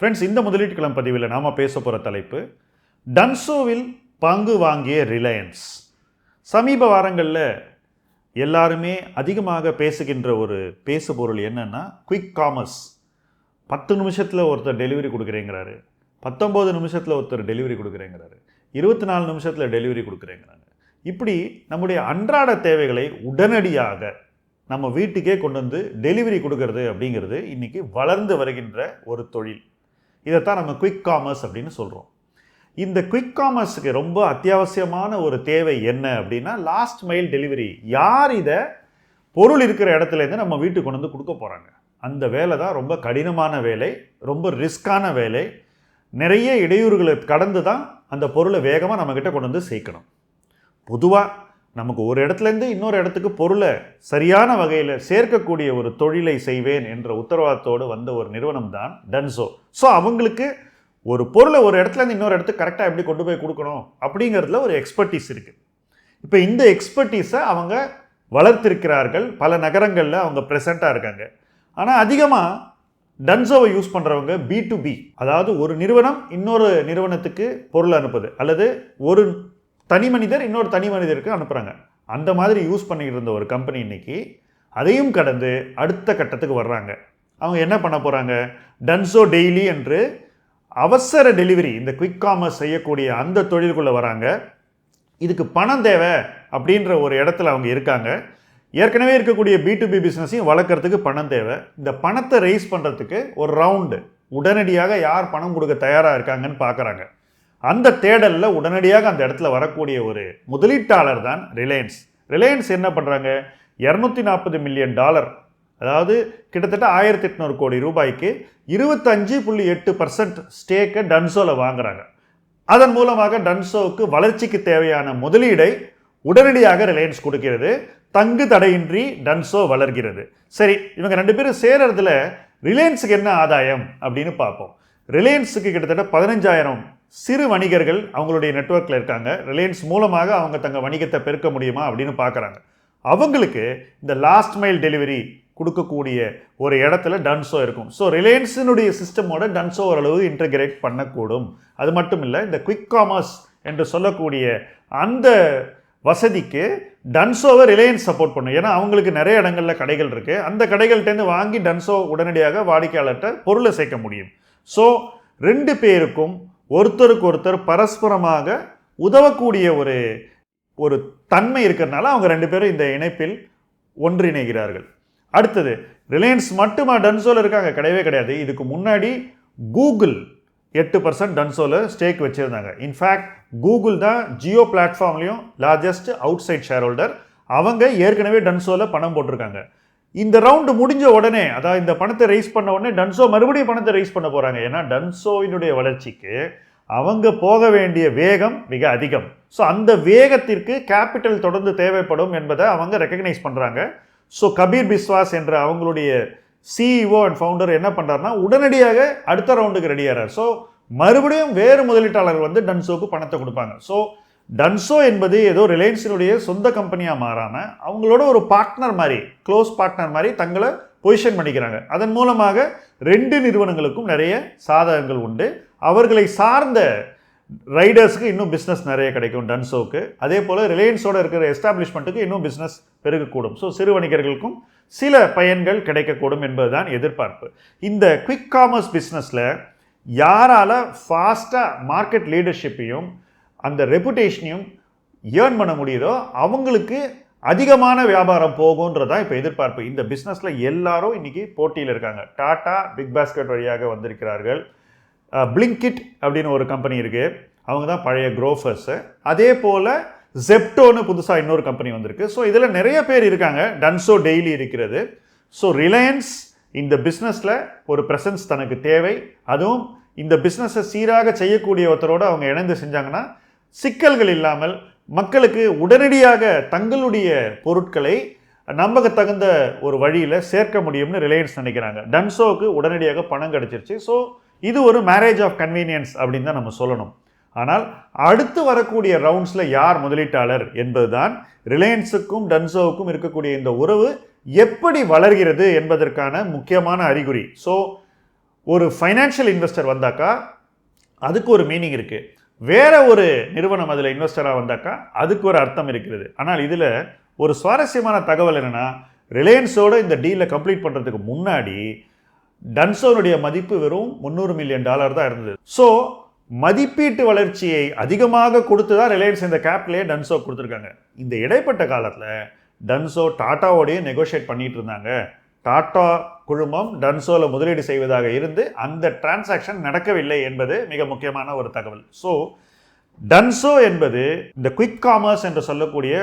Friends இந்த முதலீட்டு பதிவில் நாம் பேச போகிற தலைப்பு டன்சோவில் பங்கு வாங்கிய ரிலையன்ஸ் சமீப வாரங்களில் எல்லாருமே அதிகமாக பேசுகின்ற ஒரு பேசு பொருள் குயிக் காமர்ஸ் பத்து நிமிஷத்தில் ஒருத்தர் டெலிவரி கொடுக்குறேங்கிறாரு. பத்தொம்போது நிமிஷத்தில் ஒருத்தர் டெலிவரி கொடுக்குறேங்கிறாரு. இருபத்தி நாலு நிமிஷத்தில் டெலிவரி கொடுக்குறேங்கிறாங்க. இப்படி நம்முடைய அன்றாட தேவைகளை உடனடியாக நம்ம வீட்டுக்கே கொண்டு வந்து டெலிவரி கொடுக்கறது அப்படிங்கிறது இன்றைக்கி வளர்ந்து வருகின்ற ஒரு தொழில். இதைத்தான் நம்ம குயிக் காமர்ஸ் அப்படின்னு சொல்கிறோம் இந்த குயிக் காமர்ஸுக்கு ரொம்ப அத்தியாவசியமான ஒரு தேவை என்ன அப்படின்னா லாஸ்ட் மைல் டெலிவரி யார் இதை பொருள் இருக்கிற இடத்துலேருந்து நம்ம வீட்டுக்கு கொண்டு வந்து கொடுக்க போகிறாங்க அந்த வேலை தான் ரொம்ப கடினமான வேலை ரொம்ப ரிஸ்க்கான வேலை. நிறைய இடையூறுகளை கடந்து தான் அந்த பொருளை வேகமாக நம்மக்கிட்ட கொண்டு வந்து சேர்க்கணும். பொதுவாக நமக்கு ஒரு இடத்துலேருந்து இன்னொரு இடத்துக்கு பொருளை சரியான வகையில் சேர்க்கக்கூடிய ஒரு தொழிலை செய்வேன் என்ற உத்தரவாதத்தோடு வந்த ஒரு நிறுவனம் தான் டன்சோ ஸோ அவங்களுக்கு ஒரு பொருளை ஒரு இடத்துலேருந்து இன்னொரு இடத்துக்கு கரெக்டாக எப்படி கொண்டு போய் கொடுக்கணும் அப்படிங்கிறதுல ஒரு எக்ஸ்பர்டீஸ் இருக்குது இப்போ இந்த எக்ஸ்பர்டீஸை அவங்க வளர்த்திருக்கிறார்கள். பல நகரங்களில் அவங்க ப்ரெசண்ட்டாக இருக்காங்க. ஆனால் அதிகமாக டன்சோவை யூஸ் பண்ணுறவங்க பி டு பி அதாவது ஒரு நிறுவனம் இன்னொரு நிறுவனத்துக்கு பொருள் அனுப்புது. அல்லது ஒரு தனி மனிதர் இன்னொரு தனி மனிதருக்கு அனுப்புகிறாங்க அந்த மாதிரி யூஸ் பண்ணிக்கிட்டு இருந்த ஒரு கம்பெனி இன்றைக்கி அதையும் கடந்து அடுத்த கட்டத்துக்கு வர்றாங்க. அவங்க என்ன பண்ண போகிறாங்க டன்சோ டெய்லி என்று அவசர டெலிவரி இந்த குவிக் காமர்ஸ் செய்யக்கூடிய அந்த தொழிலுக்குள்ளே வராங்க. இதுக்கு பணம் தேவை அப்படின்ற ஒரு இடத்துல அவங்க இருக்காங்க. ஏற்கனவே இருக்கக்கூடிய பி டு பி பிஸ்னஸையும் வளர்க்குறதுக்கு பணம் தேவை. இந்த பணத்தை ரைஸ் பண்ணுறதுக்கு ஒரு ரவுண்டு உடனடியாக யார் பணம் கொடுக்க தயாராக இருக்காங்கன்னு பார்க்குறாங்க. அந்த தேடலில் உடனடியாக அந்த இடத்துல வரக்கூடிய ஒரு முதலீட்டாளர் தான் ரிலையன்ஸ். ரிலையன்ஸ் என்ன பண்ணுறாங்க இரநூத்தி நாற்பது மில்லியன் டாலர் அதாவது கிட்டத்தட்ட ஆயிரத்தி எட்நூறு கோடி ரூபாய்க்கு இருபத்தஞ்சு புள்ளி எட்டு பர்சன்ட் ஸ்டேக்கை டன்சோவில் வாங்குறாங்க. அதன் மூலமாக டன்சோவுக்கு வளர்ச்சிக்கு தேவையான முதலீடை உடனடியாக ரிலையன்ஸ் கொடுக்கிறது. தங்கு தடையின்றி டன்சோ வளர்கிறது. சரி இவங்க ரெண்டு பேரும் சேர்றதுல ரிலையன்ஸுக்கு என்ன ஆதாயம் அப்படின்னு பார்ப்போம். ரிலையன்ஸுக்கு கிட்டத்தட்ட பதினஞ்சாயிரம் சிறு வணிகர்கள் அவங்களுடைய நெட்ஒர்க்கில் இருக்காங்க. ரிலையன்ஸ் மூலமாக அவங்க தங்க வணிகத்தை பெருக்க முடியுமா அப்படின்னு பார்க்குறாங்க அவங்களுக்கு இந்த லாஸ்ட் மைல் டெலிவரி கொடுக்கக்கூடிய ஒரு இடத்துல டன்சோ இருக்கும். ஸோ ரிலையன்ஸினுடைய சிஸ்டமோட டன்சோ ஓரளவு இன்டகிரேட் பண்ணக்கூடும். அது மட்டும் இல்லை இந்த குயிக் காமர்ஸ் என்று சொல்லக்கூடிய அந்த வசதிக்கு டன்சோவை ரிலையன்ஸ் சப்போர்ட் பண்ணும். ஏன்னா அவங்களுக்கு நிறைய இடங்களில் கடைகள் இருக்குது அந்த கடைகள்கிட்டேருந்து வாங்கி டன்சோ உடனடியாக வாடிக்கையாளர்கிட்ட பொருளை சேர்க்க முடியும். ஸோ ரெண்டு பேருக்கும் ஒருத்தருக்கு ஒருத்தர் பரஸ்பரமாக உதவக்கூடிய ஒரு ஒரு தன்மை இருக்கிறதுனால அவங்க ரெண்டு பேரும் இந்த இணைப்பில் ஒன்றிணைகிறார்கள். அடுத்தது ரிலையன்ஸ் மட்டுமா டன்சோவில் இருக்காங்க? கிடையவே கிடையாது. இதுக்கு முன்னாடி கூகுள் எட்டு பர்சன்ட் டன்சோவில் ஸ்டேக் வச்சுருந்தாங்க. இன்ஃபேக்ட் கூகுள் தான் ஜியோ பிளாட்ஃபார்ம்லேயும் largest outside shareholder அவங்க ஏற்கனவே டன்சோவில் பணம் போட்டிருக்காங்க. இந்த ரவுண்டு முடிஞ்ச உடனே அதாவது இந்த பணத்தை ரைஸ் பண்ண உடனே டன்சோ மறுபடியும் பணத்தை ரைஸ் பண்ண போகிறாங்க ஏன்னா டன்சோவினுடைய வளர்ச்சிக்கு அவங்க போக வேண்டிய வேகம் மிக அதிகம். ஸோ அந்த வேகத்திற்கு கேபிட்டல் தொடர்ந்து தேவைப்படும் என்பதை அவங்க ரெக்கக்னைஸ் பண்ணுறாங்க ஸோ கபீர் பிஸ்வாஸ் என்ற அவங்களுடைய சிஇஓ அண்ட் ஃபவுண்டர் என்ன பண்ணுறாருன்னா உடனடியாக அடுத்த ரவுண்டுக்கு ரெடியாகிறார் ஸோ மறுபடியும் வேறு முதலீட்டாளர்கள் வந்து டன்சோக்கு பணத்தை கொடுப்பாங்க. ஸோ டன்சோ என்பது ஏதோ ரிலையன்ஸினுடைய சொந்த கம்பெனியாக மாறாமல் அவங்களோட ஒரு பார்ட்னர் மாதிரி க்ளோஸ் பார்ட்னர் மாதிரி தங்களை பொசிஷன் பண்ணிக்கிறாங்க. அதன் மூலமாக ரெண்டு நிறுவனங்களுக்கும் நிறைய சாதகங்கள் உண்டு. அவர்களை சார்ந்த ரைடர்ஸ்க்கு இன்னும் பிஸ்னஸ் நிறைய கிடைக்கும் டன்சோக்கு அதே போல் ரிலையன்ஸோட இருக்கிற எஸ்டாப்ளிஷ்மெண்ட்டுக்கு இன்னும் பிஸ்னஸ் பெருகக்கூடும். ஸோ சிறு வணிகர்களுக்கும் சில பயன்கள் கிடைக்கக்கூடும் என்பதுதான் எதிர்பார்ப்பு. இந்த குவிக் காமர்ஸ் பிஸ்னஸில் யாரால் ஃபாஸ்ட்டாக மார்க்கெட் லீடர்ஷிப்பையும் அந்த ரெப்புடேஷனையும் ஏர்ன் பண்ண முடியுதோ அவங்களுக்கு அதிகமான வியாபாரம் போகுன்றதான் இப்போ எதிர்பார்ப்பு. இந்த பிஸ்னஸில் எல்லாரும் இன்றைக்கி போட்டியில் இருக்காங்க. டாட்டா பிக் பாஸ்கெட் வழியாக வந்திருக்கிறார்கள். பிளிங்கிட் அப்படின்னு ஒரு கம்பெனி இருக்குது அவங்க தான் பழைய குரோஃபர்ஸு அதே போல் ஜெப்டோன்னு புதுசாக இன்னொரு கம்பெனி வந்திருக்கு. ஸோ இதில் நிறைய பேர் இருக்காங்க. டன்சோ டெய்லி இருக்கிறது. ஸோ ரிலையன்ஸ் இந்த பிஸ்னஸில் ஒரு ப்ரெசன்ஸ் தனக்கு தேவை. அதுவும் இந்த பிஸ்னஸை சீராக செய்யக்கூடிய ஒருத்தரோடு அவங்க இணைந்து செஞ்சாங்கன்னா சிக்கல்கள் இல்லாமல் மக்களுக்கு உடனடியாக தங்களுடைய பொருட்களை நம்பகத்தகுந்த ஒரு வழியில் சேர்க்க முடியும்னு ரிலையன்ஸ் நினைக்கிறாங்க. டன்சோவுக்கு உடனடியாக பணம் கிடச்சிருச்சு. ஸோ இது ஒரு மேரேஜ் ஆஃப் கன்வீனியன்ஸ் அப்படின்னு தான் நம்ம சொல்லணும். ஆனால் அடுத்து வரக்கூடிய ரவுண்ட்ஸில் யார் முதலீட்டாளர் என்பதுதான் ரிலையன்ஸுக்கும் டன்சோவுக்கும் இருக்கக்கூடிய இந்த உறவு எப்படி வளர்கிறது என்பதற்கான முக்கியமான அறிகுறி. ஸோ ஒரு ஃபைனான்ஷியல் இன்வெஸ்டர் வந்தாக்கா அதுக்கு ஒரு மீனிங் இருக்குது வேற ஒரு நிறுவனம் அதில் இன்வெஸ்டராக வந்தாக்கா அதுக்கு ஒரு அர்த்தம் இருக்கிறது. ஆனால் இதில் ஒரு சுவாரஸ்யமான தகவல் என்னென்னா ரிலையன்ஸோட இந்த டீலை கம்ப்ளீட் பண்ணுறதுக்கு முன்னாடி டன்சோனுடைய மதிப்பு வெறும் முந்நூறு மில்லியன் டாலர் தான் இருந்தது. ஸோ மதிப்பீட்டு வளர்ச்சியை அதிகமாக கொடுத்து தான் ரிலையன்ஸ் இந்த கேப்லேயே டன்சோ கொடுத்துருக்காங்க. இந்த இடைப்பட்ட காலத்தில் டன்சோ டாட்டாவோடையே நெகோஷியேட் பண்ணிகிட்டு இருந்தாங்க. டாடா குழுமம் டன்சோல முதலீடு செய்வதாக இருந்து அந்த டிரான்சாக்ஷன் நடக்கவில்லை என்பது மிக முக்கியமான ஒரு தகவல். ஸோ டன்சோ என்பது இந்த குயிக் காமர்ஸ் என்று சொல்லக்கூடிய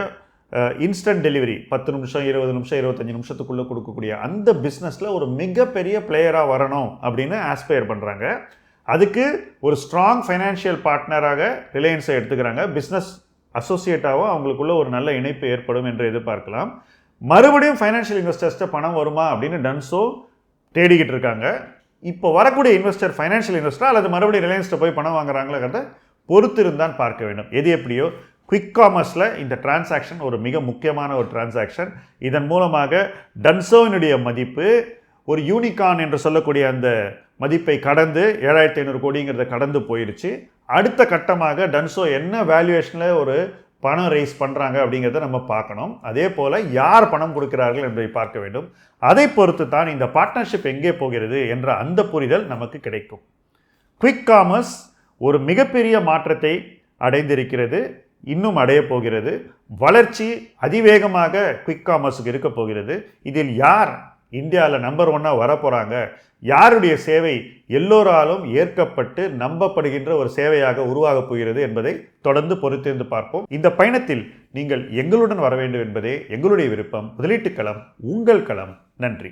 இன்ஸ்டன்ட் டெலிவரி பத்து நிமிஷம் இருபது நிமிஷம் இருபத்தஞ்சு நிமிஷத்துக்குள்ளே கொடுக்கக்கூடிய அந்த பிஸ்னஸில் ஒரு மிகப்பெரிய பிளேயராக வரணும் அப்படின்னு ஆஸ்பயர் பண்ணுறாங்க அதுக்கு ஒரு ஸ்ட்ராங் ஃபைனான்ஷியல் பார்ட்னராக ரிலையன்ஸை எடுத்துக்கிறாங்க. பிஸ்னஸ் அசோசியேட்டாகவும் அவங்களுக்குள்ள ஒரு நல்ல இணைப்பு ஏற்படும் என்று எதிர்பார்க்கலாம். மறுபடியும் ஃபைனான்ஷியல் இன்வெஸ்டர்ஸ்ட்ட பணம் வருமா அப்படின்னு டன்சோ தேடிக்கிட்டு இருக்காங்க. இப்போ வரக்கூடிய இன்வெஸ்டர் ஃபைனான்ஷியல் இன்வெஸ்டர் அல்லது மறுபடியும் ரிலையன்ஸ்ட்ட போய் பணம் வாங்குறாங்கிறத பொறுத்திருந்தான் பார்க்க வேண்டும். எது எப்படியோ குவிக் காமர்ஸில் இந்த டிரான்சாக்ஷன் ஒரு மிக முக்கியமான ஒரு டிரான்சாக்ஷன் இதன் மூலமாக டன்சோவினுடைய மதிப்பு ஒரு யூனிகான் என்று சொல்லக்கூடிய அந்த மதிப்பை கடந்து ஏழாயிரத்தி ஐநூறு கோடிங்கிறத கடந்து போயிடுச்சு அடுத்த கட்டமாக டன்சோ என்ன வேல்யூவேஷனில் ஒரு பணம் ரைஸ் பண்ணுறாங்க அப்படிங்கிறத நம்ம பார்க்கணும். அதே போல் யார் பணம் கொடுக்கிறார்கள் என்பதை பார்க்க வேண்டும். அதை பொறுத்து தான் இந்த பார்ட்னர்ஷிப் எங்கே போகிறது என்ற அந்த புரிதல் நமக்கு கிடைக்கும். குவிக் காமர்ஸ் ஒரு மிகப்பெரிய மாற்றத்தை அடைந்திருக்கிறது இன்னும் அடைய போகிறது. வளர்ச்சி அதிவேகமாக குவிக் காமர்ஸுக்கு இருக்க போகிறது. இதில் யார் இந்தியாவில் நம்பர் ஒன்னாக வரப்போகிறாங்க யாருடைய சேவை எல்லோராலும் ஏற்கப்பட்டு நம்பப்படுகின்ற ஒரு சேவையாக உருவாகப் போகிறது என்பதை தொடர்ந்து பொறுத்திருந்து பார்ப்போம். இந்த பயணத்தில் நீங்கள் எங்களுடன் வர வேண்டும் என்பதே எங்களுடைய விருப்பம். முதலீட்டுக் களம் உங்கள் களம். நன்றி.